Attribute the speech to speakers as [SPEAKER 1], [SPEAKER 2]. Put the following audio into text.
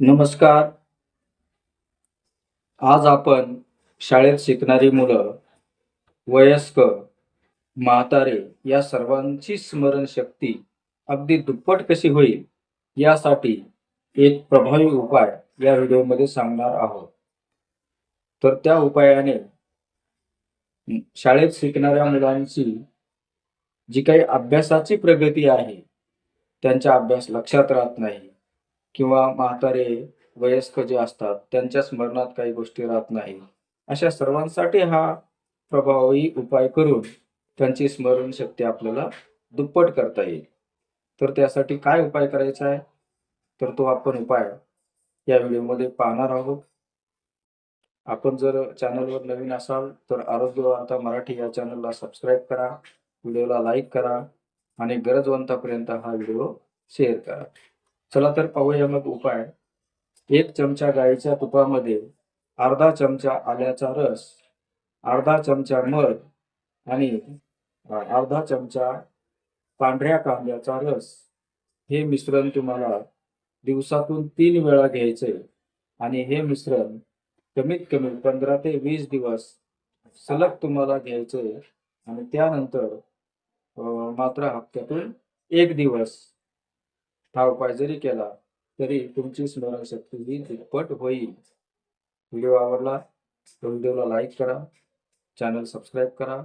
[SPEAKER 1] नमस्कार. आज आपण शाळेत शिकणारी मुलं वयस्क म्हातारे या सर्वांची स्मरणशक्ती अगदी दुप्पट कशी होईल यासाठी एक प्रभावी उपाय या व्हिडिओमध्ये सांगणार आहोत. तर त्या उपायाने शाळेत शिकणाऱ्या मुलांची जी काही अभ्यासाची प्रगती आहे त्यांचा अभ्यास लक्षात राहत नाही. किंवा म्हातारे वयस्क जे असतात त्यांच्या स्मरणात काही गोष्टी राहत नाही. अशा सर्वांसाठी हा प्रभावी उपाय करून त्यांची स्मरणशक्ती आपल्याला दुप्पट करता येईल. तर त्यासाठी काय उपाय करायचा आहे? तर तो आपण उपाय या व्हिडिओमध्ये पाहणार आहोत. आपण जर चॅनलवर नवीन असाल तर आरोग्य वार्ता मराठी या चॅनलला सबस्क्राईब करा व्हिडिओला लाईक करा आणि गरजवंतापर्यंत हा व्हिडिओ शेअर करा. चला तर पाहूया मग उपाय. एक चमचा गाईच्या तुपामध्ये अर्धा चमचा आल्याचा रस अर्धा चमचा मध आणि अर्धा चमचा पांढऱ्या कांद्याचा रस. हे मिश्रण तुम्हाला दिवसातून तीन वेळा घ्यायचे आणि हे मिश्रण कमीत कमी पंधरा ते वीस दिवस सलग तुम्हाला घ्यायचे आणि त्यानंतर मात्र हप्त्यातून एक दिवस हा उपाय जरी केला तरी तुमची स्मरणशक्ती ही दुप्पट होईल. व्हिडिओ आवडला तर व्हिडिओला लाईक करा चॅनल सबस्क्राईब करा.